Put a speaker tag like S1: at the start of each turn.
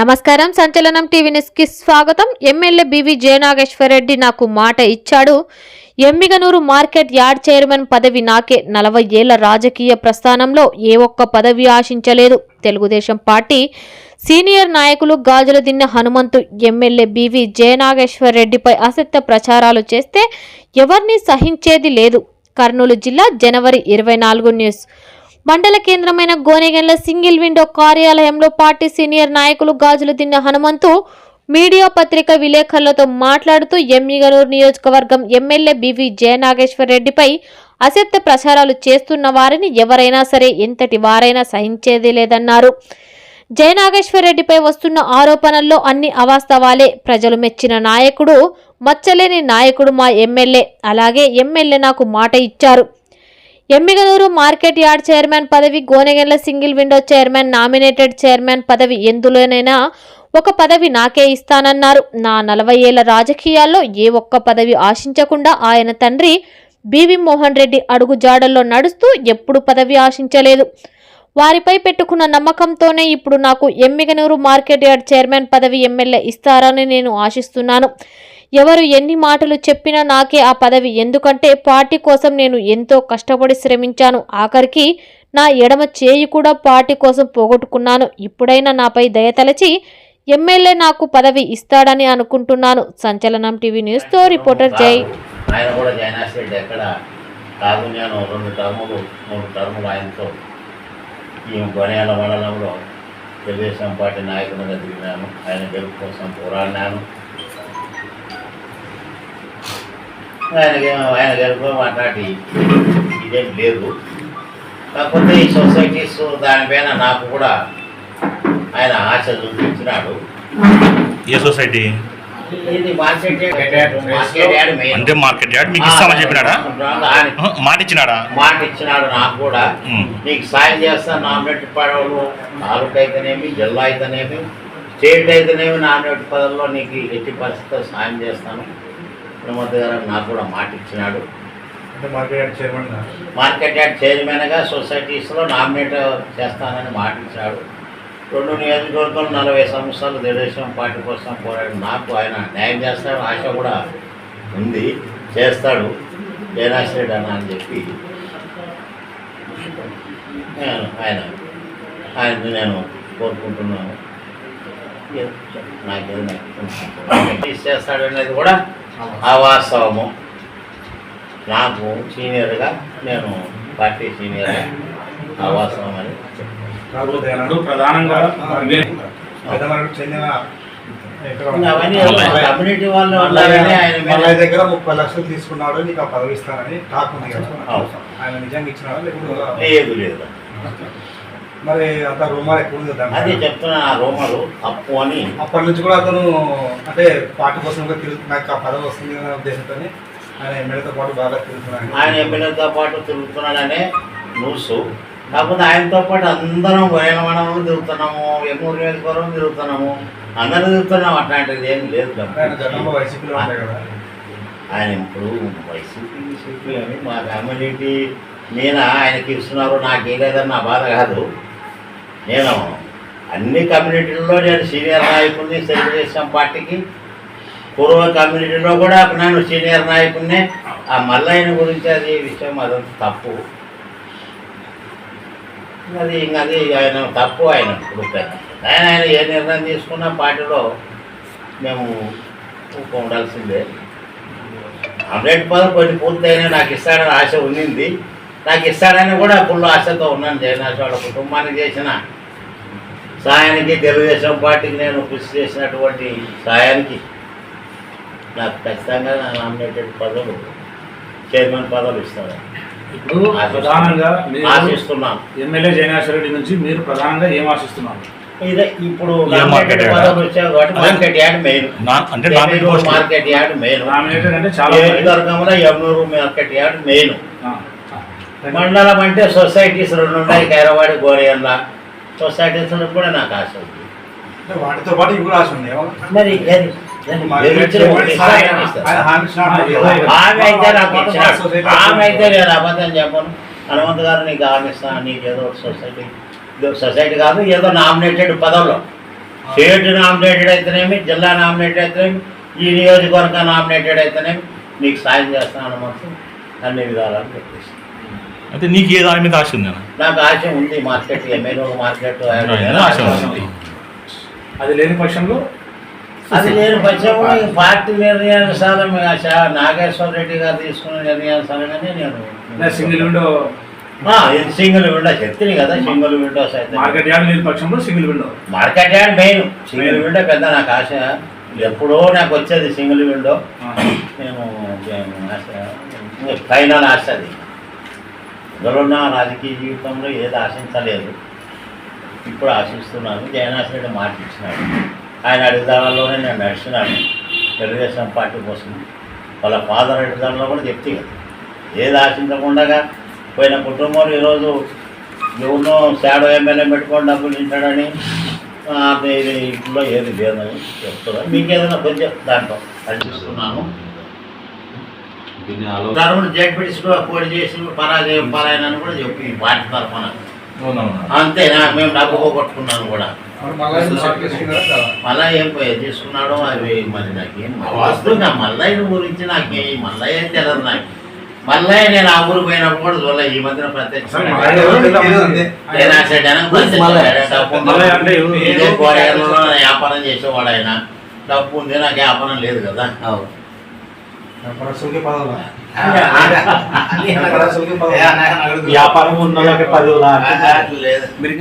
S1: నమస్కారం. సంచలనం టీవీ నిస్కి స్వాగతం. ఎమ్మెల్యే బివి జయనాగేశ్వర్ రెడ్డి నాకు మాట ఇచ్చాడు. ఎమ్మిగనూరు మార్కెట్ యార్డ్ చైర్మన్ పదవి నాకే నలభై ఏళ్ళ రాజకీయ ప్రస్థానంలో ఏ ఒక్క పదవి ఆశించలేదు. తెలుగుదేశం పార్టీ సీనియర్ నాయకులు గాజుల దిన్న హనుమంతు ఎమ్మెల్యే బివి జయనాగేశ్వర్ రెడ్డిపై అసత్య ప్రచారాలు చేస్తే ఎవరిని సహించేది లేదు. కర్నూలు జిల్లా జనవరి ఇరవై నాలుగు న్యూస్. మండల కేంద్రమైన గోనెగెండ్ల సింగిల్ విండో కార్యాలయంలో పార్టీ సీనియర్ నాయకులు గాజులు తిన్న హనుమంతు మీడియా పత్రిక విలేకరులతో మాట్లాడుతూ ఎమ్మిగనూరు నియోజకవర్గం ఎమ్మెల్యే బివి జయనాగేశ్వర్ రెడ్డిపై అసత్య ప్రచారాలు చేస్తున్న వారిని ఎవరైనా సరే ఎంతటి వారైనా సహించేది లేదన్నారు. జయనాగేశ్వర్ రెడ్డిపై వస్తున్న ఆరోపణల్లో అన్ని అవాస్తవాలే. ప్రజలు మెచ్చిన నాయకుడు మచ్చలేని నాయకుడు మా ఎమ్మెల్యే. అలాగే ఎమ్మెల్యే నాకు మాట ఇచ్చారు. ఎమ్మిగనూరు మార్కెట్ యార్డ్ చైర్మన్ పదవి Gonegandla single window chairman nominated chairman పదవి ఎందులోనైనా ఒక పదవి నాకే ఇస్తానన్నారు. నా నలభై ఏళ్ళ రాజకీయాల్లో ఏ ఒక్క పదవి ఆశించకుండా ఆయన తండ్రి బివి మోహన్ రెడ్డి అడుగు జాడల్లో నడుస్తూ ఎప్పుడు పదవి ఆశించలేదు. వారిపై పెట్టుకున్న నమ్మకంతోనే ఇప్పుడు నాకు ఎమ్మిగనూరు మార్కెట్ యార్డ్ చైర్మన్ పదవి ఎమ్మెల్యే ఇస్తారని నేను ఆశిస్తున్నాను. ఎవరు ఎన్ని మాటలు చెప్పినా నాకే ఆ పదవి ఎందుకంటే పార్టీ కోసం నేను ఎంతో కష్టపడి శ్రమించాను. ఆఖరికి నా ఎడమ చేయి కూడా పార్టీ కోసం పోగొట్టుకున్నాను. ఇప్పుడైనా నాపై దయతలచి ఎమ్మెల్యే నాకు పదవి ఇస్తాడని అనుకుంటున్నాను. సంచలనం టీవీ న్యూస్తో రిపోర్టర్ జై.
S2: ఆయన కూడా జైనాస్ ఎక్కడ? కాదు నేను రెండు టర్ములు మూడు టర్ములు ఆయనతో. ఈ గొనేల మండలంలో తెలుగుదేశం పార్టీ నాయకునిగా తిరిగినాను ఆయన గెలుపు కోసం పోరాడినాను. ఆయనకి ఆయన గెలుపు మాట్లాడి ఇదేం లేదు. కాకపోతే ఈ సొసైటీస్ దానిపైన నాకు కూడా ఆయన ఆశ చూపించినాడు.
S3: ఏ సొసైటీ? అంటే మార్కెట్ యార్డ్ మీకు ఇస్తామని చెప్పినాడా? మాట ఇచ్చినాడా?
S2: మాట ఇచ్చినాడు నాకు కూడా. నీకు సాయం చేస్తాను నామినేట్ పదవులు తాలూకా అయితేనేమి జిల్లా అయితేనేమి స్టేట్ అయితేనేమి నామినేట్ పదవుల్లో నీకు ఎట్టి పరిస్థితుల్లో సాయం చేస్తాను. హనుమంత్ గారు నాకు కూడా మాట ఇచ్చినాడు.
S4: మార్కెట్ యార్డ్
S2: చైర్మన్గా సొసైటీస్లో నామినేట్ చేస్తానని మాట ఇచ్చాడు రెండు నియోజకవర్గాలు నలభై సంవత్సరాలు తెలుగుదేశం పార్టీ కోసం పోరాడు నాకు ఆయన న్యాయం చేస్తాడు ఆశ కూడా ఉంది. చేస్తాడు. జయనాశ్రెడ్డి అన్న అని చెప్పి నేను ఆయన ఆయన నేను కోరుకుంటున్నాను. నాకేదైనా చేస్తాడు అనేది కూడా అవాస్తవము నాకు సీనియర్గా నేను పార్టీ సీనియర్గా అవాస్తవం అని
S4: కాకపోతే
S5: ప్రధానంగా
S2: అవన్నీ. కమ్యూనిటీ వాళ్ళు ఉన్నారని ఆయన
S4: దగ్గర ముప్పై లక్షలు తీసుకున్నాడు నీకు ఆ పదవి ఇస్తానని టాక్ ఉంది కదా.
S2: అవును.
S4: ఆయన నిజంగా ఇచ్చినాడా
S2: లేదు లేదు.
S4: మరి అంత రూమర్ ఎక్కువ ఉంది
S2: అదే చెప్తున్నా ఆ రోమరు తప్పు అని.
S4: అప్పటి నుంచి కూడా అతను అంటే పార్టీ కోసం కూడా నాకు ఆ పదవి వస్తుంది అనే ఉద్దేశంతో ఆయన ఎమ్మెల్యేతో పాటు బాగా తిరుగుతున్నాడు.
S2: ఆయన ఎమ్మెల్యేతో పాటు తిరుగుతున్నాడనే న్యూస్. కాకపోతే ఆయనతో పాటు అందరం వయనవనంలో తిరుగుతున్నాము ఎమ్మూరు నియోజకవర్గం తిరుగుతున్నాము అందరూ తిరుగుతున్నాం అట్లాంటిది ఏం లేదు
S4: ఆయన గతంలో వైసీపీలో ఉంటాయి కదా.
S2: ఆయన ఇప్పుడు వైసీపీ సీపీ అని మా కమ్యూనిటీ నేను ఆయనకి ఇస్తున్నారు. నాకు ఏలేదని నా బాధ కాదు. నేను అన్ని కమ్యూనిటీల్లో నేను సీనియర్ నాయకుడిని తెలుగుదేశం పార్టీకి పూర్వ కమ్యూనిటీలో కూడా నేను సీనియర్ నాయకుడిని. ఆ మల్లయ్యని గురించి అది విషయం అదంతా తప్పు. అది ఇంకా అది ఆయన తప్పు ఆయన ఇప్పుడు ఆయన ఆయన ఏ నిర్ణయం తీసుకున్న పార్టీలో మేము ఉండాల్సిందే. హండ్రెడ్ పదం కొన్ని పూర్తయినా నాకు ఇస్తాడని ఆశ ఉండింది నాకు ఇస్తాడని కూడా ఫుల్ ఆశతో ఉన్నాను. జగన్నాథ్ వాళ్ళ కుటుంబానికి చేసిన సాయానికి తెలుగుదేశం పార్టీకి నేను కృషి చేసినటువంటి సాయానికి నాకు ఖచ్చితంగా నా నామినేటెడ్ పదవులు చైర్మన్ పదవులు ఇస్తాడు
S5: ఇప్పుడు ప్రధానంగా
S2: ఆశిస్తున్నాను.
S5: ఎమ్మెల్యే జయనాశ్వర రెడ్డి నుంచి మీరు ప్రధానంగా ఏం ఆశిస్తున్నారు?
S2: ఇదే ఇప్పుడు
S3: మార్కెట్ యార్డా?
S2: మార్కెట్ యార్డ్ మెయిన్
S3: అంటే
S2: మార్కెట్ యార్డ్ మెయిన్
S5: అంటే చాలా
S2: నియోజకవర్గంలో మార్కెట్ యార్డ్ మెయిన్ మండలం అంటే సొసైటీస్ రెండు ఉన్నాయి కైరవాడి గోరియల్ల సొసైటీస్ కూడా నాకు ఆశ ఉంది.
S4: వాటితో పాటు ఇవి ఆశ ఉంది?
S2: మరి. ఆమె అయితే నాకు ఇచ్చినాడు ఆమె అయితే నేను అబద్ధం చెప్పను. హనుమంత్ గారు నీకు ఆమె ఇస్తాను నీకు ఏదో ఒక సొసైటీ. సొసైటీ కాదు ఏదో నామినేటెడ్ పదవులో. స్టేట్ నామినేటెడ్ అయితేనేమి జిల్లా నామినేటెడ్ అయితేనేమి ఈ నియోజకవర్గం నామినేటెడ్ అయితేనేమి నీకు సాయం చేస్తాను మనసు అన్ని విధాలని చెప్పేసి.
S3: అయితే నీకు ఏ దాని మీద ఆశ ఉంది
S2: నాకు ఆశ ఉంది మార్కెట్ ఎమ్మెల్యే మార్కెట్
S3: ఆశ ఉంది.
S5: అది లేని పక్షంలో
S2: అది పచ్చము ఈ పార్టీ నిర్ణయానుసారం ఆశ నాగేశ్వర రెడ్డి గారు తీసుకున్న నిర్ణయానుసారంగానే నేను
S5: సింగిల్ విండో
S2: సింగిల్ విండో చెప్తుంది కదా సింగిల్ విండోస్ అయితే.
S5: మార్కెట్ యార్డ్ లేని పక్షంలో single window.
S2: Market yard main. Single window పెద్ద నాకు ఆశ. ఎప్పుడో నాకు వచ్చేది సింగిల్ విండో. ఆశ ఫైనల్ ఆశ అది. ఇందులో నా రాజకీయ జీవితంలో ఏది ఆశించలేదు. ఇప్పుడు ఆశిస్తున్నాను. జగన్నాథ్ రెడ్డి మాట ఇచ్చినాడు. ఆయన అడిదానాల్లోనే నేను నడిచినాను. తెలుగుదేశం పార్టీ కోసం వాళ్ళ ఫాదర్ అడిదానంలో కూడా చెప్తే కదా. ఏది ఆశించకుండా పోయిన కుటుంబం ఈరోజు ఎవరినో షాడో ఎమ్మెల్యే పెట్టుకొని డబ్బులు తింటాడని ఇది ఇంట్లో ఏది లేదని చెప్తున్నాను మీకు ఏదైనా కొంచెం దాంట్లో అనిపిస్తున్నాను. జడ్పీటీసీ కూడా పోటీ చేసి పరాజయం పరాయణని కూడా చెప్పి ఈ పార్టీ తరఫున. అంతే నాకు మేము డబ్బు పోగొట్టుకున్నాను కూడా.
S4: మళ్ళీ ఏం
S2: తీసుకున్నాడో అవి మరి నాకేం వాస్తవంగా మల్లయ్య గురించి నాకే మల్లయ్య తెలియదు నాకు. మల్లయ్య నేను ఆ ఊరు పోయినప్పుడు కూడా చూడలే ఈ మధ్యన ప్రత్యక్ష వ్యాపారం చేసేవాడు ఆయన డబ్బు ఉంది? నాకు వ్యాపారం లేదు కదా.
S6: వ్యాపారం ఉన్న వాళ్ళకి పది
S2: లేదు